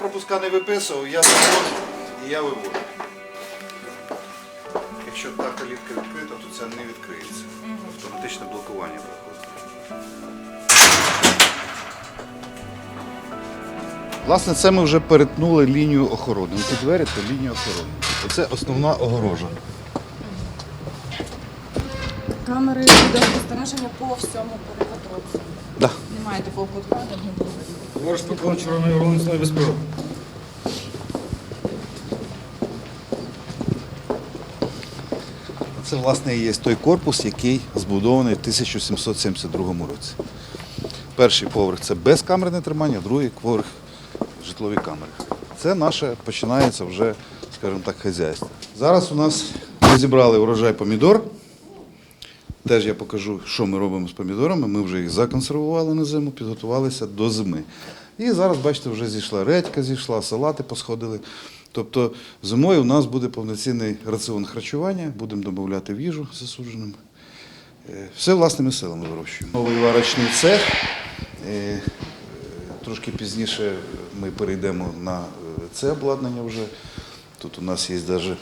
пропуска не виписував, я заходжу і я виводжу. Якщо та калітка відкрита, то ця не відкриється. Автоматичне блокування проходить. Власне, це ми вже перетнули лінію охорони. Ці двері це лінія охорони. Оце основна огорожа. Камери відеоспостереження по всьому периметру. Да. Немає такого кутка, де не було. Товариш Петрон Червоної організної безпеки. Це, власне, і є той корпус, який збудований в 1772 році. Перший поверх це безкамерне тримання, другий поверх житлові камери. Це наше починається вже, скажімо так, хазяйство. Зараз у нас ми зібрали урожай помідор. Теж я покажу, що ми робимо з помідорами. Ми вже їх законсервували на зиму, підготувалися до зими. І зараз, бачите, вже зійшла редька, зійшла, салати посходили. Тобто зимою у нас буде повноцінний раціон харчування, будемо додавати в їжу засудженим. Е, Все власними силами вирощуємо. Новий варочний цех. Е, Трошки пізніше ми перейдемо на е, це обладнання вже. Тут у нас є навіть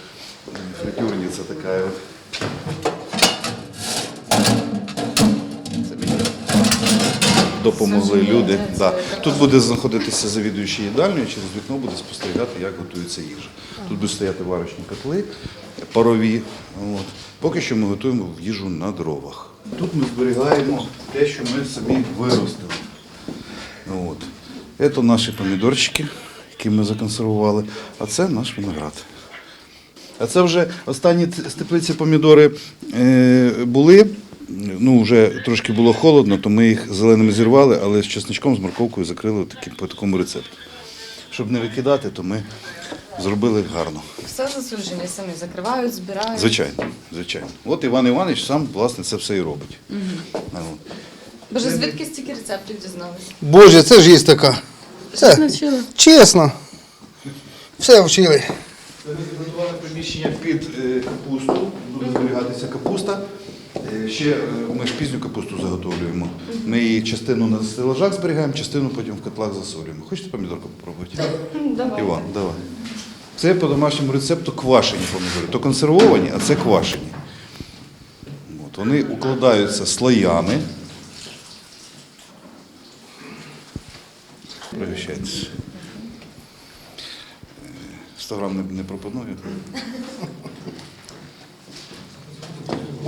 фритюрниця така. Допомогли люди. Да. Тут буде знаходитися завідуючий їдальнею, через вікно буде спостерігати, як готується їжа. Тут будуть стояти варочні котли, парові. От. Поки що ми готуємо їжу на дровах. Тут ми зберігаємо те, що ми самі виростили. От. Це наші помідорчики, які ми законсервували, а це наш виноград. А це вже останні з теплиці помідори е, були. Ну, вже трошки було холодно, то ми їх зеленими зірвали, але з чесничком, з морковкою закрили такі, по такому рецепту. Щоб не викидати, то ми зробили гарно. Все засуджені самі закривають, збирають. Звичайно, звичайно. От Іван Іванович сам власне це все і робить. От. Боже, звідки стільки рецептів дізналися? Боже, це ж є така. Це навчили? чесно. Все вчили. Ми підготували приміщення під е, капусту, буде зберігатися капуста. Е, Ще е, ми ж пізню капусту заготовлюємо. Ми її частину на стелажах зберігаємо, частину потім в котлах засолюємо. Хочете помідорку попробувати? Давай. Іван, давай. Це по домашньому рецепту квашені помідори. То консервовані, а це квашені. От, вони укладаються слоями. Пригощайтеся. Е, 100 грам не, не пропоную.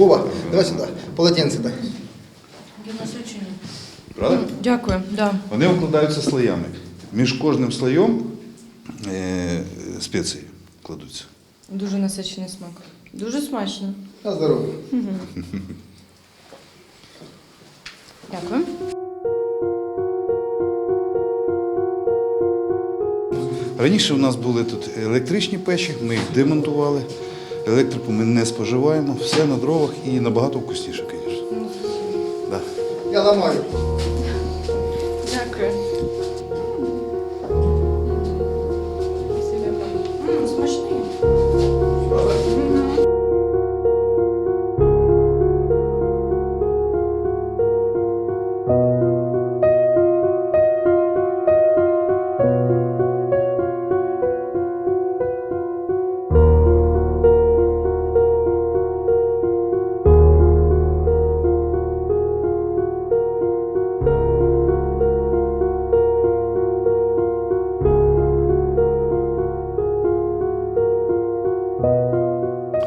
Вова, давай сюди. Полотенце дай. Правда? Дякую, да. Вони укладаються слоями. Між кожним слоєм е, спеції кладуться. Дуже насичений смак. Дуже смачно. На здоров'я. Дякую. Раніше у нас були тут електричні печі, ми їх демонтували. Електрику ми не споживаємо, все на дровах і набагато вкусніше, звісно. Да. Я ламаю.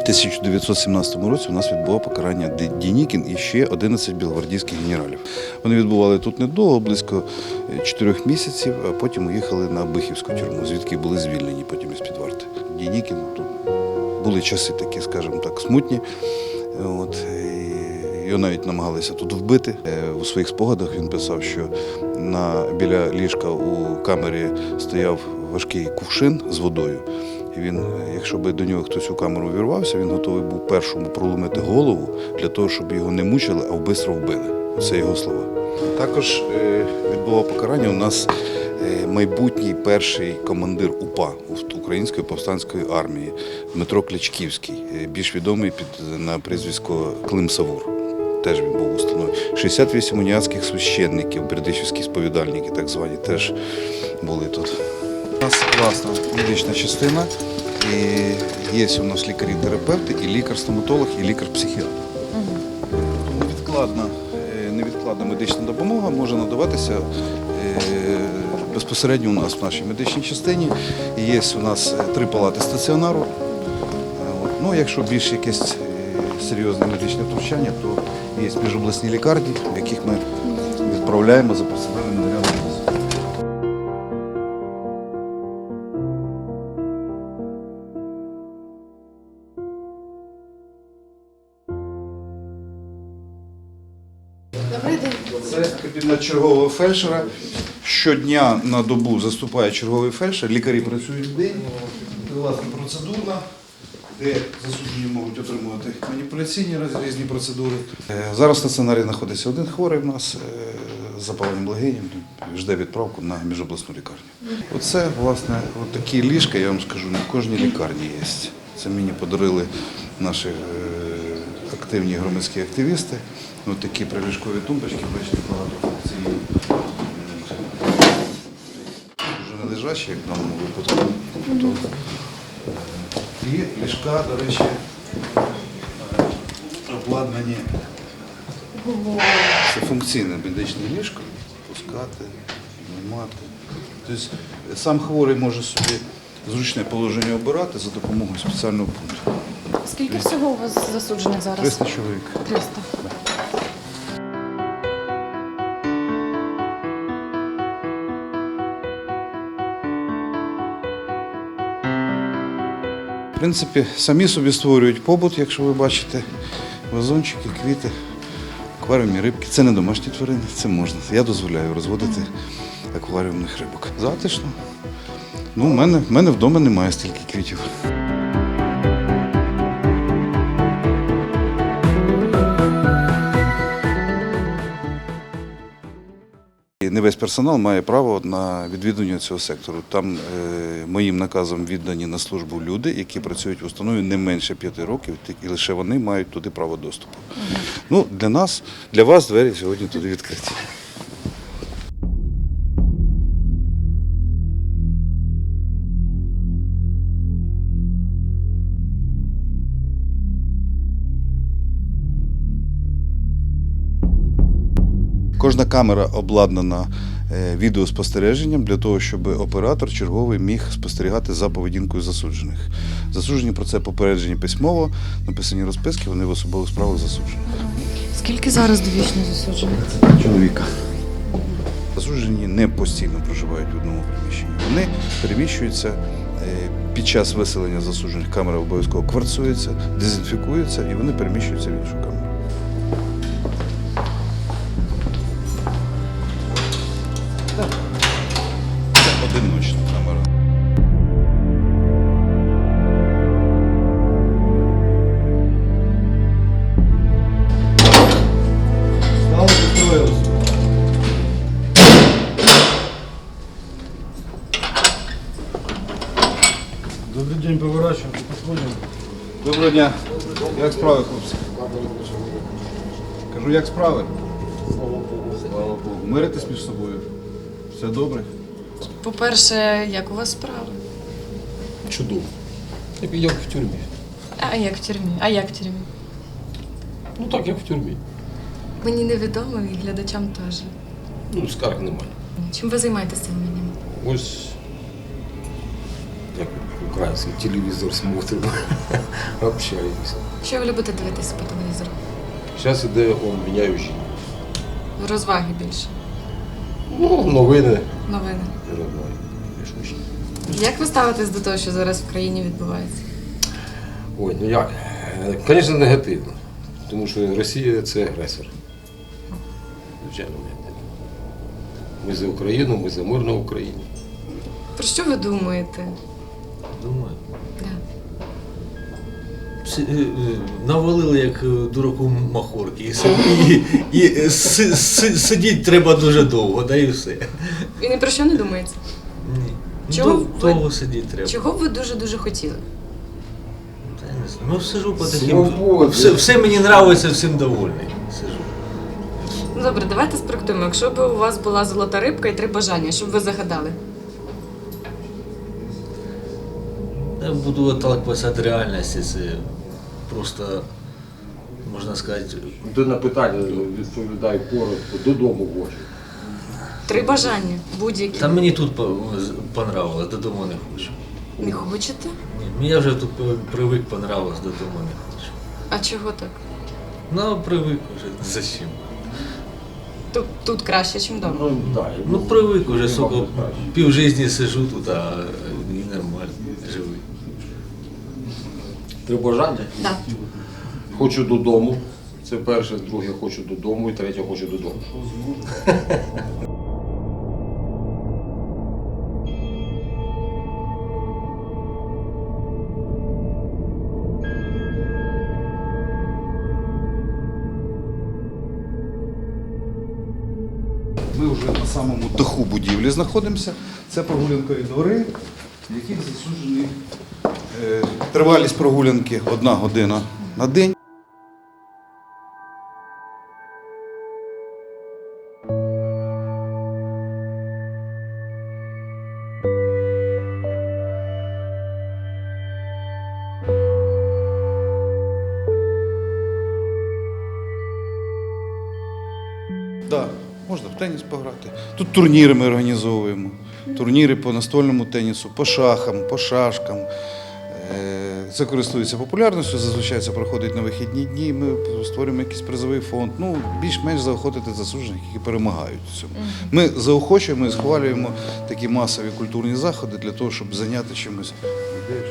1917 році у нас відбував покарання Ді- Дінікін і ще 11 білогвардійських генералів. Вони відбували тут недовго, близько 4 місяців, а потім уїхали на Бихівську тюрму, звідки були звільнені потім із-під варти. Дінікін тут були часи такі, скажімо так, смутні. От, його навіть намагалися тут вбити. Е, У своїх спогадах він писав, що на, біля ліжка у камері стояв важкий кувшин з водою. І він, якщо би до нього хтось у камеру увірвався, він готовий був першому проломити голову для того, щоб його не мучили, а вбистро вбили. Це його слова. Також е, відбував покарання у нас е, майбутній перший командир УПА Української повстанської армії Дмитро Клячківський, е, більш відомий під на прізвисько Клим Савур. Теж він був установлений. 68 уніатських священників, бердичівські сповідальники, так звані, теж були тут. У нас класна медична частина. І є у нас лікарі-терапевти, і лікар-стоматолог, і лікар-психіатр. Тому невідкладна, е, невідкладна медична допомога може надаватися е, безпосередньо у нас в нашій медичній частині. Є у нас е, три палати стаціонару. Ну, якщо більш якесь серйозне медичне втручання, то є міжобласні лікарні, в яких ми відправляємо за персональним нарядом. Чергового фельдшера. Щодня на добу заступає черговий фельдшер, лікарі працюють в день. Власне процедурна, де засуджені можуть отримувати маніпуляційні різні процедури. Е, Зараз в стаціонарі знаходиться один хворий в нас е, з запаленням легенів, жде відправку на міжобласну лікарню. Оце, власне, такі ліжка, я вам скажу, в кожній лікарні є. Це мені подарили наші е, активні громадські активісти. Ось такі приліжкові тумбочки, бачите, Дуже не лежачі, як в даному випадку. Е, І ліжка, до речі, е, обладнані. Це функційне медичне ліжко, пускати, піднімати. Тобто сам хворий може собі зручне положення обирати за допомогою спеціального пункту. Скільки всього у вас засуджених зараз? 300 чоловік. 300. Принципі, самі собі створюють побут, якщо ви бачите, вазончики, квіти, акваріумні рибки. Це не домашні тварини, це можна. Я дозволяю розводити акваріумних рибок. Затишно. Ну, в мене, в мене вдома немає стільки квітів. Не весь персонал має право на відвідування цього сектору. Там е, моїм наказом віддані на службу люди, які працюють в установі не менше п'яти років, і лише вони мають туди право доступу. Ну, для нас, для вас двері сьогодні туди відкриті. Камера обладнана е, відеоспостереженням для того, щоб оператор черговий міг спостерігати за поведінкою засуджених. Засуджені про це попереджені письмово, написані розписки, вони в особових справах засуджені. Скільки зараз довічно засуджених? Чоловіка. Засуджені не постійно проживають в одному приміщенні. Вони переміщуються е, під час виселення засуджених камера обов'язково кварцується, дезінфікується і вони переміщуються в іншу камеру. День, поворачуємо, підходимо. Доброго дня. Як справи, хлопці? Кажу, як справи? Слава Богу. Миритесь між собою. Все добре? По-перше, як у вас справи? Чудово. Як, в тюрмі. А як в тюрмі? А як в тюрмі? Ну так, як в тюрмі. Мені невідомо і глядачам теж. Ну, скарг немає. Чим ви займаєтесь цим менем? Ось український телевізор смотримо, общаємося. Що ви любите дивитися по телевізору? Зараз іде он міняю жінку. Розваги більше. Ну, новини. Новини. і розваги. Як ви ставитесь до того, що зараз в країні відбувається? Ой, ну як? Звісно, негативно. Тому що Росія це агресор. Звичайно, негативно. Ми за Україну, ми за мир на Україні. Про що ви думаєте? Думаю. Да. Всі, е, е, Навалили як е, дураку махорки. І, си- і, і е, си- си- сидіть треба дуже довго, да і все. І ні про що не думаєте? Ні. Ну, Чого дов- ви- довго сидіти треба. Чого б ви дуже-дуже хотіли? Та я не знаю. Ну сижу по Свободи. таким. Все, все мені подобається, всім довольний. Сижу. Ну добре, давайте спроектуємо. Якщо б у вас була золота рибка і три бажання, що б ви загадали? Я буду отталкиватися від реальності. Це просто, можна сказати, Ти на питання відповідай коротко, додому хочу. Три бажання, будь-які. та мені тут по- понравилось, додому не хочу. Не хочете? Ні, я вже тут привик, понравилось, додому не хочу. А чого так? Ну, привик вже. Зачем? Тут, тут краще, ніж вдома. Ну, да, Ну, привик уже, сука, пів житті сижу тут, а Три бажання? Так. Хочу додому. Це перше, друге хочу додому і третє хочу додому. Ми вже на самому даху будівлі знаходимося. Це прогулянкові двори, в яких засуджені тривалість прогулянки одна година на день. Можна в теніс пограти. Тут турніри ми організовуємо. Турніри по настольному тенісу, по шахам, по шашкам. Е, Це користується популярністю, зазвичай це проходить на вихідні дні. Ми створюємо якийсь призовий фонд. Ну, більш-менш заохотити засуджених, які перемагають в цьому. Ми заохочуємо і схвалюємо такі масові культурні заходи для того, щоб зайняти чимось людей,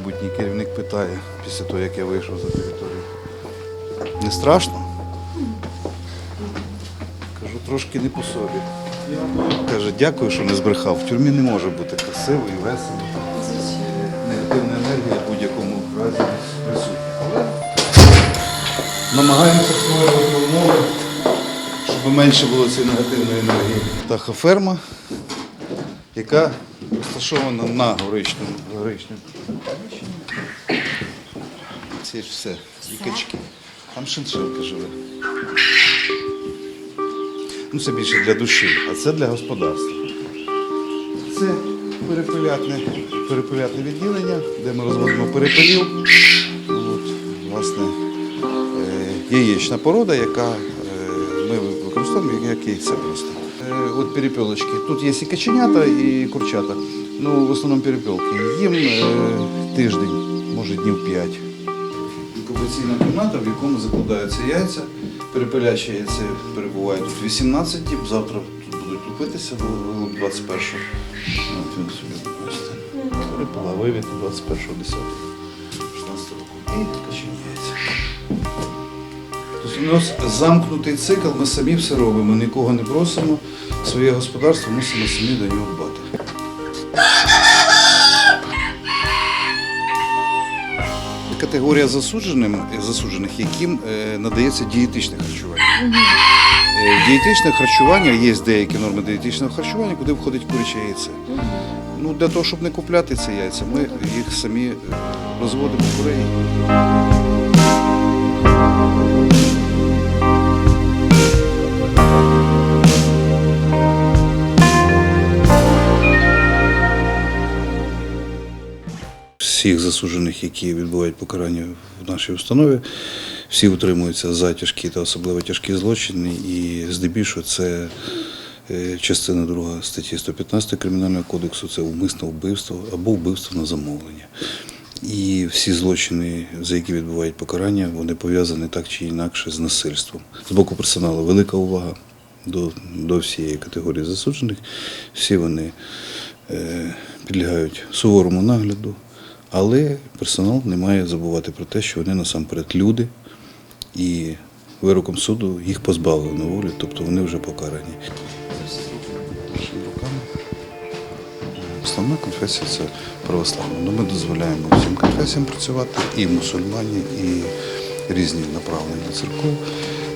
майбутній керівник питає після того, як я вийшов за територію. Не страшно? Кажу, трошки не по собі. Каже, дякую, що не збрехав. В тюрмі не може бути красиво і весело. Негативна енергія в будь-якому разі присутня. Але намагаємося створювати умови щоб менше було цієї негативної енергії. Птахоферма, яка розташована на горичному. Це ж все, і качки. Там шиншилка живе. Ну, це більше для душі, а це для господарства. Це перепилятне, перепилятне відділення, де ми розводимо перепилів. От, власне, е, яєчна порода, яка е, ми використовуємо як яйце просто. Е, От перепілочки. Тут є і каченята, і курчата. Ну, в основному перепілки. Їм тиждень, може днів п'ять. Інкубаційна кімната, в якому закладаються яйця. Перепилячі яйця перебувають тут 18 діб, завтра тут будуть лупитися, вилуп 21 От він собі. Перепила вивід 21 10 16 року. І качені яйця. Тобто у нас замкнутий цикл, ми самі все робимо, нікого не просимо. Своє господарство мусимо самі до нього дбати. Категорія засудженим, засуджених, яким е, надається дієтичне харчування. Е, Дієтичне харчування, є деякі норми дієтичного харчування, куди входить куряче яйце. Ну, для того, щоб не купляти ці яйця, ми їх самі е, розводимо курей. Всіх засуджених, які відбувають покарання в нашій установі, всі утримуються за тяжкі та особливо тяжкі злочини, і здебільшого це е, частина 2 статті 115 Кримінального кодексу це умисне вбивство або вбивство на замовлення. І всі злочини, за які відбувають покарання, вони пов'язані так чи інакше з насильством. З боку персоналу велика увага до, до всієї категорії засуджених. Всі вони е, підлягають суворому нагляду, але персонал не має забувати про те, що вони насамперед люди, і вироком суду їх позбавлено волі, тобто вони вже покарані. Основна конфесія це православна. Ну, ми дозволяємо всім конфесіям працювати, і мусульмані, і різні направлення церков.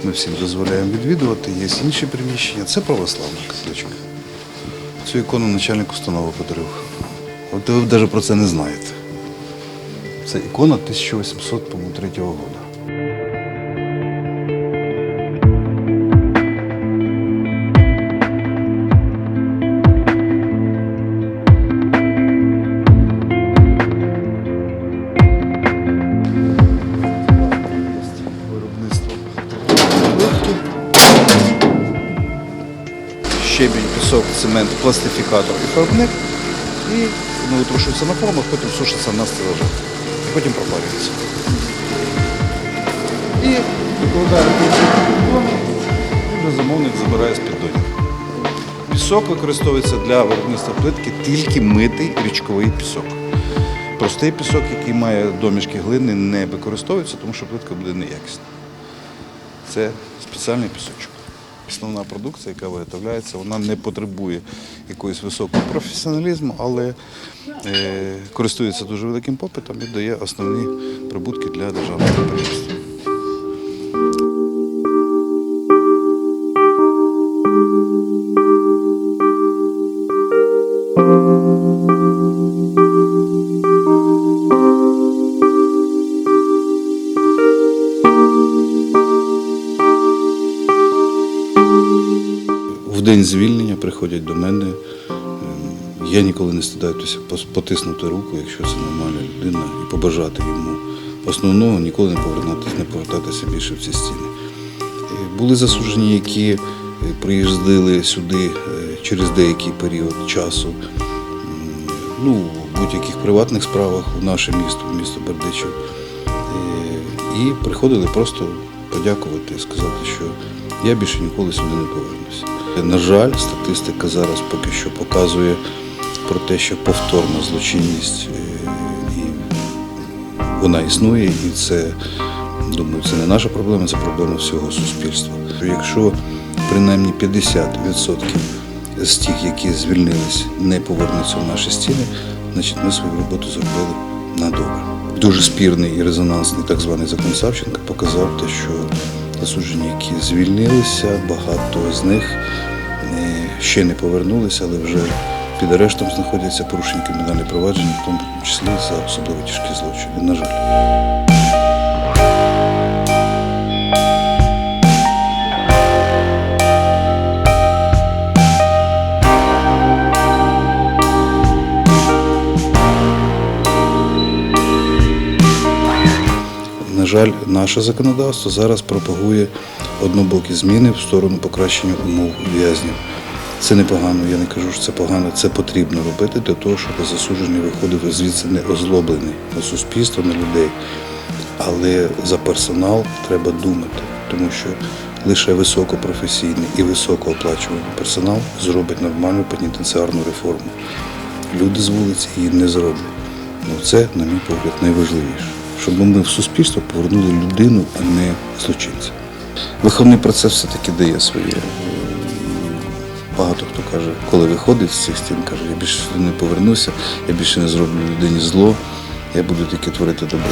Ми всім дозволяємо відвідувати. Є інші приміщення. Це православна капличка. Цю ікону начальник установи подарив. От ви навіть про це не знаєте. Це ікона 1803 року. Щебінь, пісок, цемент, пластифікатор і фарбник. І воно витрушується на формах, потім сушиться на стелажах. Потім пропалюється. І викладає і вже замовник забирає з піддонів. Пісок використовується для виробництва плитки тільки митий річковий пісок. Простий пісок, який має домішки глини, не використовується, тому що плитка буде неякісна. Це спеціальний пісочок. Основна продукція, яка виготовляється, вона не потребує якогось високого професіоналізму, але е, користується дуже великим попитом і дає основні прибутки для державного підприємства. Приходять до мене. Ем, Я ніколи не стидаюся потиснути руку, якщо це нормальна людина, і побажати йому основного ніколи не повертатися, не повертатися більше в ці стіни. Е, Були засуджені, які е, приїздили сюди е, через деякий період часу. Ну, в будь-яких приватних справах в наше місто, в місто Бердичів. І приходили просто подякувати сказати, що я більше ніколи сюди не повернуся. На жаль, статистика зараз поки що показує про те, що повторна злочинність е, і вона існує, і це, думаю, це не наша проблема, це проблема всього суспільства. Якщо принаймні 50% з тих, які звільнились, не повернуться в наші стіни, значить ми свою роботу зробили на добре. Дуже спірний і резонансний так званий закон Савченка показав те, що засуджені, які звільнилися, багато з них е, ще не повернулися, але вже під арештом знаходяться порушені кримінальні провадження, в тому числі за особливо тяжкі злочини. На жаль. Жаль, наше законодавство зараз пропагує однобокі зміни в сторону покращення умов в'язнів. Це непогано, я не кажу, що це погано, це потрібно робити для того, щоб засуджений виходив звідси не озлоблений на суспільство, на людей. Але за персонал треба думати, тому що лише високопрофесійний і високооплачуваний персонал зробить нормальну пенітенціарну реформу. Люди з вулиці її не зроблять. Ну це, на мій погляд, найважливіше. Щоб ми в суспільство повернули людину, а не злочинця. Виховний процес все-таки дає своє. Багато хто каже, коли виходить з цих стін, каже, я більше не повернуся, я більше не зроблю людині зло, я буду тільки творити добро.